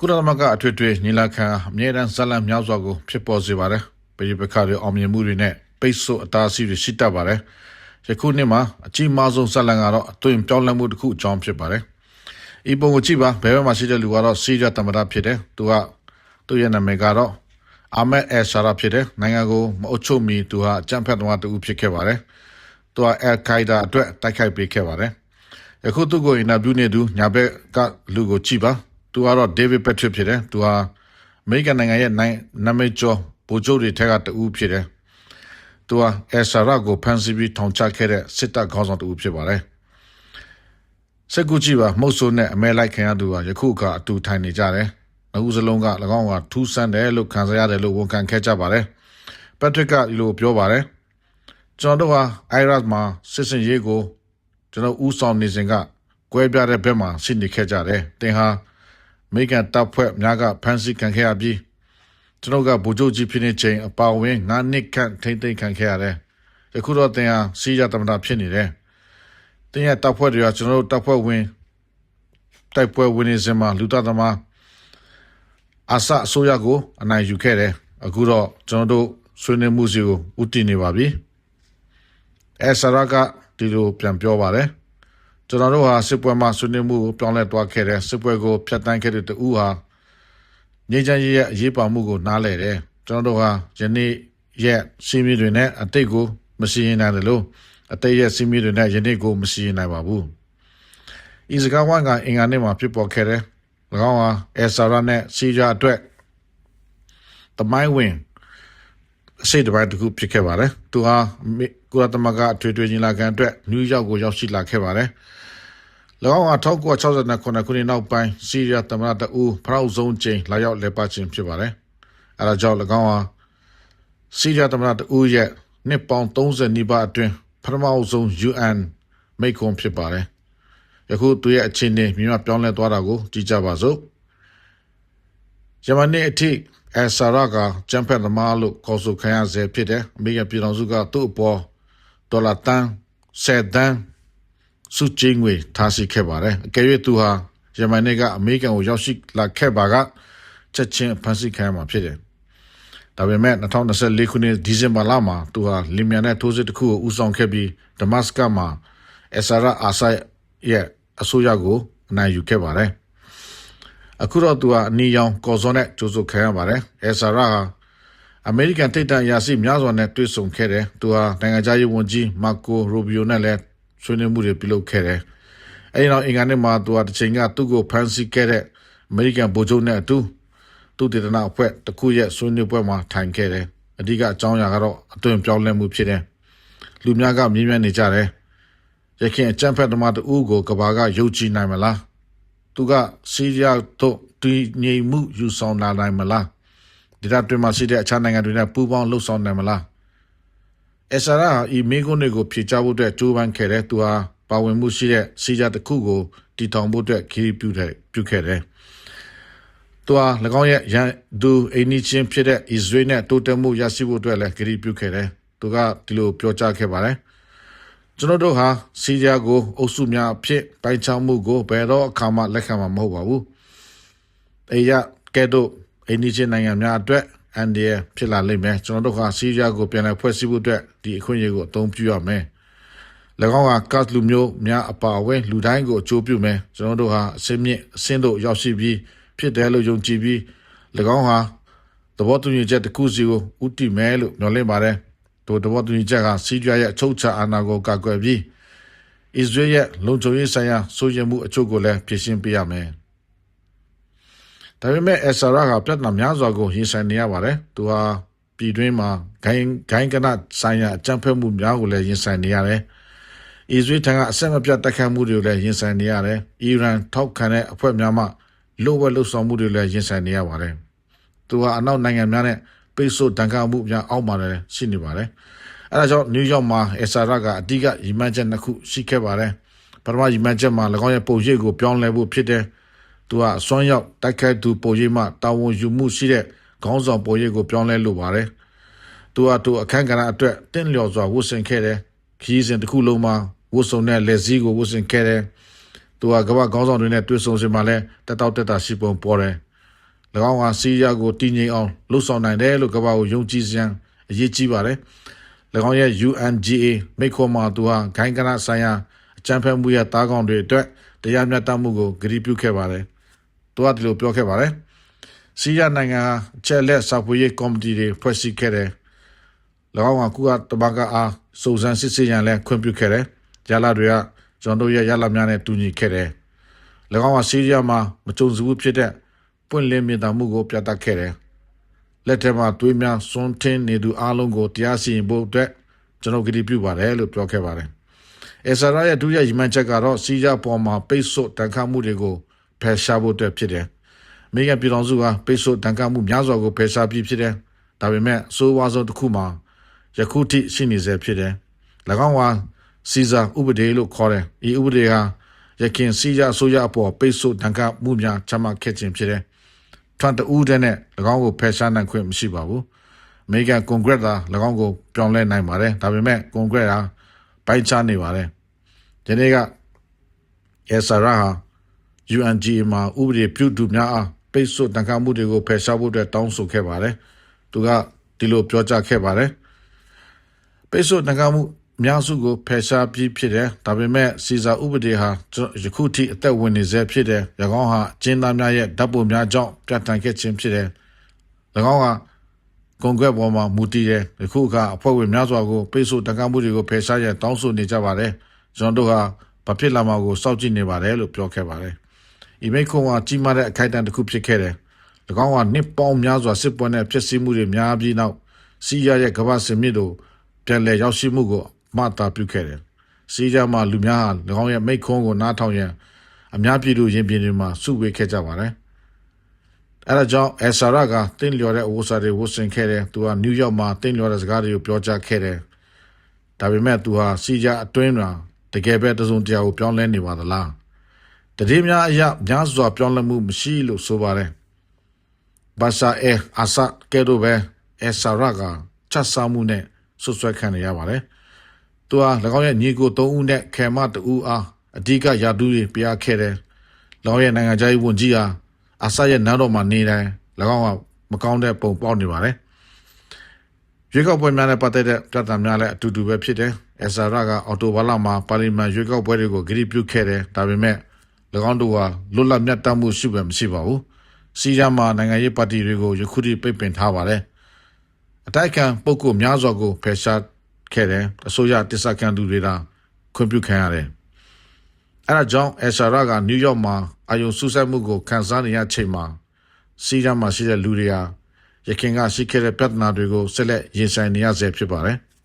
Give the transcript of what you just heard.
ကုလသမဂ္ဂအထွေထွေညီလာခံအမြဲတမ်းဇလံမြောက်စွာကိုဖြစ်ပေါ်စေပါတယ်။ပြည်ပခါတွေအောင်မြင်မှုတွေနဲ့ပိတ်ဆို့အတားအဆီးတွေရှိတတ်ပါတယ်။ယခုနှစ်မှာအကြီးမားဆုံးဇလံကတော့အသွင်ပြောင်းလဲမှုတစ်ခုအကြောင်းဖြစ်ပါတယ်။ဤပုံကိုကြည့်ပါဘယ်ဘက်မှာရှိတဲ့လူကတော့စီးရတမတာဖြစ်တယ်။သူကသူ့ရဲ့နာမည်ကတော့အာမက်အယ်ဆာရာဖြစ်တယ်။နိုင်ငံကိုမအုပ်ချုပ်မီသူဟာအကြံဖက်တော်တူဖြစ်ခဲ့ပါတယ်။သူကအယ်ခိုင်ဒါအတွက်တိုက်ခိုက်ပေးခဲ့ပါတယ်။ယခုသူ့ကိုအင်တာဗျူးနေသူညာဘက်ကလူကိုကြည့်ပါ သူကတော့ David Patrick ဖြစ်တယ်သူဟာအမေရိကန်နိုင်ငံရဲ့နိုင်နာမည်ကျော်ဗိုလ်ချုပ်တွေထက်ကတဦးဖြစ်တယ်သူဟာအဆရာကိုဖန်စီပြီးထောင်ချခဲ့တဲ့စစ်တပ်ခေါင်းဆောင်တဦးဖြစ်ပါတယ်စက်ကူကြည့်ပါမုတ်ဆိုးနဲ့အမဲလိုက်ခင်ရသူဟာယခုအခါအတူထိုင်နေကြတယ်အခုစလုံးက၎င်းကထူးဆန်းတယ်လို့ခံစားရတယ်လို့ဝန်ခံခဲ့ကြပါတယ်ပက်ထရစ်ကဒီလိုပြောပါတယ်ကျွန်တော်တို့ဟာ IRAS မှာစစ်စင်ရေးကိုကျွန်တော်ဥဆောင်နေစဉ်ကကွဲပြားတဲ့ဘက်မှာရှိနေခဲ့ကြတယ်တင်ဟာ မေကန်တပ်ဖွဲ့များကဖမ်းဆီးခံခဲ့ရပြီးကျွန်တော်ကဗိုလ်ချုပ်ကြီးဖြစ်နေချိန်အပါဝင်ငါးနှစ်ခန့်ထိမ့်သိမ်းခံခဲ့ရတယ်။ယခုတော့တင်ဟာစီးရသမတာဖြစ်နေတယ်။တင်ရဲ့တပ်ဖွဲ့တွေကကျွန်တော်တို့တပ်ဖွဲ့ဝင်တိုက်ပွဲဝင်နေစဉ်မှာလူသားသမားအဆအစိုးရကိုအနိုင်ယူခဲ့တယ်။အခုတော့ကျွန်တော်တို့ဆွေးနွေးမှုစီကိုဥတည်နေပါပြီ။အဲဆရာကဒီလိုပြန်ပြောပါတယ်။ ကျွန်တော်တို့ဟာစစ်ပွဲမှာဆွေးနွေးမှုကိုပြောင်းလဲသွားခဲ့တဲ့စစ်ပွဲကိုဖျက်ဆီးခဲ့တဲ့တူဟာငြိမ်းချမ်းရေးရဲ့အရေးပါမှုကိုနားလည်တယ်ကျွန်တော်တို့ဟာယနေ့ရဲ့စီမီတွေနဲ့အတိတ်ကိုမရှိရင်နိုင်တယ်လို့အတိတ်ရဲ့စီမီတွေနဲ့ယနေ့ကိုမရှိရင်နိုင်ပါဘူးဤစကားဝိုင်းကအင်္ဂါနေ့မှာဖြစ်ပေါ်ခဲ့တယ်၎င်းဟာအဲဆာရာနဲ့စီဂျာအတွက်တမိုင်းဝင် အစိတ်တစ်ပိုင်းတစ်ခုဖြစ်ခဲ့ပါတယ်သူဟာကုလသမဂ္ဂအထွေထွေညီလာခံအတွက်နယူးယောက်ကိုရောက်ရှိလာခဲ့ပါတယ်၎င်းဟာ1969ခုနှစ်နောက်ပိုင်းစီးရီးယားသမ္မတတဦးဖရောက်ဆုံးချိန်လာရောက်လဲပတ်ခြင်းဖြစ်ပါတယ်အဲဒါကြောင့်၎င်းဟာစီးရီးယားသမ္မတတဦးရဲ့နှစ်ပေါင်း30နီးပါးအတွင်းပထမဆုံး UN မိန့်ခွန်းဖြစ်ပါတယ်ယခုသူရဲ့အခြေအနေမြင်မပြောင်းလဲသွားတာကိုကြည့်ကြပါစို့ ယမန်နေ့အထိအဲဆာရာကဂျမ်ဖက်သမားလို့ခေါ်ဆိုခံရဆဲဖြစ်တယ်အမေရိကန်ပြည်ထောင်စုကသူ့အပေါ်ဒေါ်လာတန်း10တန်းစုချင်းငွေထားရှိခဲ့ပါတယ်အကယ်၍သူဟာယမန်နေ့ကအမေရိကန်ကိုရောက်ရှိလာခဲ့ပါကချက်ချင်းဖန်ဆီးခံရမှာဖြစ်တယ်ဒါပေမဲ့2024ခုနှစ်ဒီဇင်ဘာလမှာသူဟာလီမီယာနဲ့ထိုးစစ်တစ်ခုကိုဦးဆောင်ခဲ့ပြီးဒမတ်စကတ်မှာအဆရာအာဆိုင်ရဲ့အစိုးရကိုအနိုင်ယူခဲ့ပါတယ် အခုတော့သူဟာအနီရောင်ကော်စောနဲ့ကြိုးစုခံရပါတယ်အဆရာဟာအမေရိကန်ထိပ်တန်းရာရှိများစွာနဲ့တွေ့ဆုံခဲ့တယ်သူဟာနိုင်ငံခြားရေးဝန်ကြီးမာကိုရိုဘီယိုနဲ့လည်းဆွေးနွေးမှုတွေပြုလုပ်ခဲ့တယ်အဲဒီနောက်အင်္ဂါနေ့မှာသူဟာတစ်ချိန်ကသူ့ကိုဖမ်းဆီးခဲ့တဲ့အမေရိကန်ဗိုလ်ချုပ်နဲ့အတူသူတည်တနာအဖွဲ့တစ်ခုရဲ့ဆွေးနွေးပွဲမှာထိုင်ခဲ့တယ်အဓိကအကြောင်းအရာကတော့အသွင်ပြောင်းလဲမှုဖြစ်တယ်လူများကမြင်မြင်နေကြတယ်ရခင်အကြံဖက်သမားတူကိုကဘာကယုံကြည်နိုင်မလား သူကစီးရီးယားတို့တည်ငြိမ်မှုယူဆောင်လာနိုင်မလားဒေသတွင်းမှာရှိတဲ့အခြားနိုင်ငံတွေနဲ့ပူးပေါင်းလှုပ်ဆောင်နိုင်မလားအဆရာအီမီဂိုနေကိုဖြေချဖို့အတွက်ကြိုးပမ်းခဲ့တယ်သူဟာပါဝင်မှုရှိတဲ့စီးကြတစ်ခုကိုတည်ထောင်ဖို့အတွက်ခရီးပြုတဲ့ပြုခဲ့တယ်သူဟာ၎င်းရဲ့ရန်သူအိနီချင်းဖြစ်တဲ့ Israel နဲ့တိုးတက်မှုရရှိဖို့အတွက်လည်းခရီးပြုခဲ့တယ်သူကဒီလိုပြောကြားခဲ့ပါတယ် ကျွန်တော်တို့ဟာစီးရီးယားကိုအုပ်စုများအဖြစ်ပိုင်ချမှုကိုဘယ်တော့အခါမှလက်ခံမှာမဟုတ်ပါဘူး။အေရကဲတော့အိန္ဒိယနိုင်ငံများအတွက်အန်ဒီယဖြစ်လာလိမ့်မယ်ကျွန်တော်တို့ဟာစီးရီးယားကိုပြန်လည်ဖွဲ့စည်းဖို့အတွက်ဒီအခွင့်အရေးကိုအသုံးပြုရမယ်၎င်းကကတ်လူမျိုးများအပါအဝင်လူတိုင်းကိုအကျိုးပြုမယ်ကျွန်တော်တို့ဟာအစင်းမြင့်အစင်းတို့ရောက်ရှိပြီးဖြစ်တယ်လို့ယုံကြည်ပြီး၎င်းဟာသဘောတူညီချက်တစ်ခုစီကိုဥတည်မယ်လို့မျှော်လင့်ပါတယ် တို့သဘောတူညီချက်ကစီးရီးယားရဲ့အချုပ်ချာအာဏာကိုကာကွယ်ပြီးအစ္စရေးရဲ့လုံခြုံရေးဆိုင်ရာစိုးရိမ်မှုအချို့ကိုလည်းဖြေရှင်းပေးရမယ်ဒါပေမဲ့အဆရာကပြဿနာများစွာကိုရင်ဆိုင်နေရပါတယ်။သူဟာပြည်တွင်းမှာဂိုင်းဂိုင်းကနဆိုင်ရာအကြမ်းဖက်မှုများကိုလည်းရင်ဆိုင်နေရတယ်။အစ္စရေးထံကအဆက်မပြတ်တိုက်ခိုက်မှုတွေကိုလည်းရင်ဆိုင်နေရတယ်။အီရန်ထောက်ခံတဲ့အဖွဲ့များမှလိုဝက်လှုပ်ဆောင်မှုတွေလည်းရင်ဆိုင်နေရပါတယ်။သူဟာအနောက်နိုင်ငံများနဲ့ ပိတ်ဆို့တန်ခါမှုများအောက်မှာလည်းရှိနေပါတယ်။အဲဒါကြောင့်နယူးယောက်မှာအဆရာကအဓိကရီမန်းချက်နှစ်ခုရှိခဲ့ပါတယ်။ပထမရီမန်းချက်မှာ၎င်းရဲ့ပုံရိပ်ကိုပြောင်းလဲဖို့ဖြစ်တဲ့သူကအစွမ်းရောက်တိုက်ခိုက်သူပုံရိပ်မှတာဝန်ယူမှုရှိတဲ့ခေါင်းဆောင်ပုံရိပ်ကိုပြောင်းလဲလိုပါတယ်။သူကသူအခန်းကဏ္ဍအတွက်တင့်လျော်စွာဝတ်ဆင်ခဲ့တယ်။ခီးစဉ်တစ်ခုလုံးမှာဝတ်စုံနဲ့လက်စည်းကိုဝတ်ဆင်ခဲ့တယ်။သူကကမ္ဘာခေါင်းဆောင်တွေနဲ့တွေ့ဆုံစင်မှာလဲတက်တောက်တက်တာရှိပုံပေါ်တယ်။၎ င်းဟာစီးရီးယားကိုတည်ငြိမ်အောင်လှုပ်ဆောင်နိုင်တယ်လို့ကမ္ဘာကိုယုံကြည်စရာအရေးကြီးပါတယ်၎င်းရဲ့ UNGA မိခိုမာသူဟာဂိုင်းကနဆိုင်ရာအကြံဖက်မှုရဲ့တားကောင်းတွေအတွက်တရားမျှတမှုကိုဂရုပြုခဲ့ပါတယ်သူကဒီလိုပြောခဲ့ပါတယ်စီးရီးယားနိုင်ငံဟာအချက်လက်စာပွေရေးကော်မတီတွေဖွဲ့စည်းခဲ့တယ်၎င်းကကုကတဘာကအားစုံစမ်းစစ်ဆေးရန်လည်းခွင့်ပြုခဲ့တယ်ရလာတွေကကျွန်တော်တို့ရဲ့ရလာများနဲ့တူညီခဲ့တယ်၎င်းကစီးရီးယားမှာမကြုံစဘူးဖြစ်တဲ့ ပွင့်လင်းမြင်သာမှုကို ပြသခဲ့တယ်လက်ထက်မှာတွေးများစွန်းထင်းနေသူအလုံးကိုတရားစီရင်ဖို့အတွက်ကျွန်တော်ကတိပြုပါတယ်လို့ပြောခဲ့ပါတယ်။အက်ဆရာရဲ့ဒုတိယရည်မှန်းချက်ကတော့စီးရီးယားပေါ်မှာပိတ်ဆို့တန်ခတ်မှုတွေကိုဖယ်ရှားဖို့အတွက်ဖြစ်တယ်။မိခင်ပြည်တော်စုကပိတ်ဆို့တန်ခတ်မှုများစွာကိုဖယ်ရှားပြီးဖြစ်တယ်။ဒါပေမဲ့ဆိုးဝါးဆုံးတစ်ခုမှာယခုထိရှိနေဆဲဖြစ်တယ်။၎င်းကစီဇာဥပဒေလို့ခေါ်တယ်။ဒီဥပဒေဟာရခင်စီးရီးယားအစိုးရအပေါ်ပိတ်ဆို့တန်ခတ်မှုများချမှတ်ခဲ့ခြင်းဖြစ်တယ်။ ထွန်တူးတဲ့နဲ့၎င်းကိုဖယ်ရှားနိုင်ခွင့်မရှိပါဘူး။အမေရိကန်ကွန်ဂရက်သာ၎င်းကိုပြောင်းလဲနိုင်ပါတယ်။ဒါပေမဲ့ကွန်ဂရက်ဟာပိုင်းခြားနေပါတယ်။ဒီနေ့ကအဲဆာရာဟာ UNG မှာဥပဒေပြုသူများအားပိတ်ဆို့တန်ခါမှုတွေကိုဖယ်ရှားဖို့အတွက်တောင်းဆိုခဲ့ပါတယ်။သူကဒီလိုပြောကြားခဲ့ပါတယ်။ပိတ်ဆို့တန်ခါမှု အများစုကိုဖယ်ရှားပြီးဖြစ်တယ်။ဒါပေမဲ့စီဇာဥပဒေဟာယခုထိအသက်ဝင်နေဆဲဖြစ်တယ်။၎င်းဟာကျင်းသားများရဲ့ဓာတ်ပုံများကြောင့်ပြဋ္ဌာန်းခဲ့ခြင်းဖြစ်တယ်။၎င်းကကွန်ဂရက်ပေါ်မှာမူတည်တယ်။အခုကအဖွဲ့ဝင်များစွာကိုပိတ်ဆို့တန်ခါမှုတွေကိုဖယ်ရှားရတောင်းဆိုနေကြပါတယ်။ကျွန်တော်တို့ဟာဘာဖြစ်လာမှာကိုစောင့်ကြည့်နေပါတယ်လို့ပြောခဲ့ပါတယ်။ဤမိတ်ခွန်ကကြီးမားတဲ့အခိုက်အတန့်တစ်ခုဖြစ်ခဲ့တယ်။၎င်းကနှစ်ပေါင်းများစွာစစ်ပွဲနဲ့ဖြစ်စီမှုတွေများပြီးနောက်စီးရီးယားရဲ့ကမ္ဘာစစ်မြစ်တို့ပြန်လည်ရောက်ရှိမှုကို မှတ်သားပြုခဲ့တယ်။စီးရီးယားမှာလူများဟာ၎င်းရဲ့မိတ်ခွန်ကိုနားထောင်ရန်အများပြည်သူရင်ပြင်တွေမှာစုဝေးခဲ့ကြပါတယ်။အဲဒါကြောင့်အဆာရာကတင်းလျော်တဲ့ဝဆာတွေဝဆင်ခဲ့တယ်။သူကနယူးယောက်မှာတင်းလျော်တဲ့စကားတွေကိုပြောကြားခဲ့တယ်။ဒါပေမဲ့သူဟာစီးရီးယားအတွင်းမှာတကယ်ပဲတစုံတရာကိုပြောင်းလဲနေပါသလား။တတိများအရာများစွာပြောင်းလဲမှုမရှိလို့ဆိုပါတယ်။ဘာရှာအဲအဆတ်ကဲတော့ပဲအဆာရာကချက်စားမှုနဲ့ဆွဆွဲခံရပါတယ်။ သူဟာ၎င်းရဲ့ညီကို၃ဦးနဲ့ခဲမတူဦးအားအဓိကယာတူးတွေပြရခဲ့တယ်။၎င်းရဲ့နိုင်ငံခြားရေးဝန်ကြီးဟာအဆတ်ရဲ့နားတော်မှာနေတိုင်း၎င်းကမကောင်းတဲ့ပုံပေါက်နေပါတယ်။ရွေးကောက်ပွဲများနဲ့ပတ်သက်တဲ့ပြဿနာများလည်းအတူတူပဲဖြစ်တယ်။အဆာရာကအော်တိုဘာလမှာပါလီမန်ရွေးကောက်ပွဲတွေကိုဂရုပြုခဲ့တယ်။ဒါပေမဲ့၎င်းတို့ဟာလွတ်လပ်မြတ်တမ်းမှုရှိပဲမရှိပါဘူး။စီးရီးယားမှာနိုင်ငံရေးပါတီတွေကိုယခုထိပိတ်ပင်ထားပါတယ်။အတိုက်ခံပုဂ္ဂိုလ်များစွာကိုဖယ်ရှား ခဲ့တယ်။အစိုးရတစ္ဆခံသူတွေသာခွင့်ပြုခံရတယ်။အဲဒါကြောင့်အဆာရာကနယူးယောက်မှာအာယုံဆူဆိုက်မှုကိုခံစားနေရချိန်မှာစီးရီးယားမှာရှိတဲ့လူတွေဟာရခင်ကရှိခဲ့တဲ့ပြဿနာတွေကိုဆက်လက်ရင်ဆိုင်နေရဆဲဖြစ်ပါတယ်။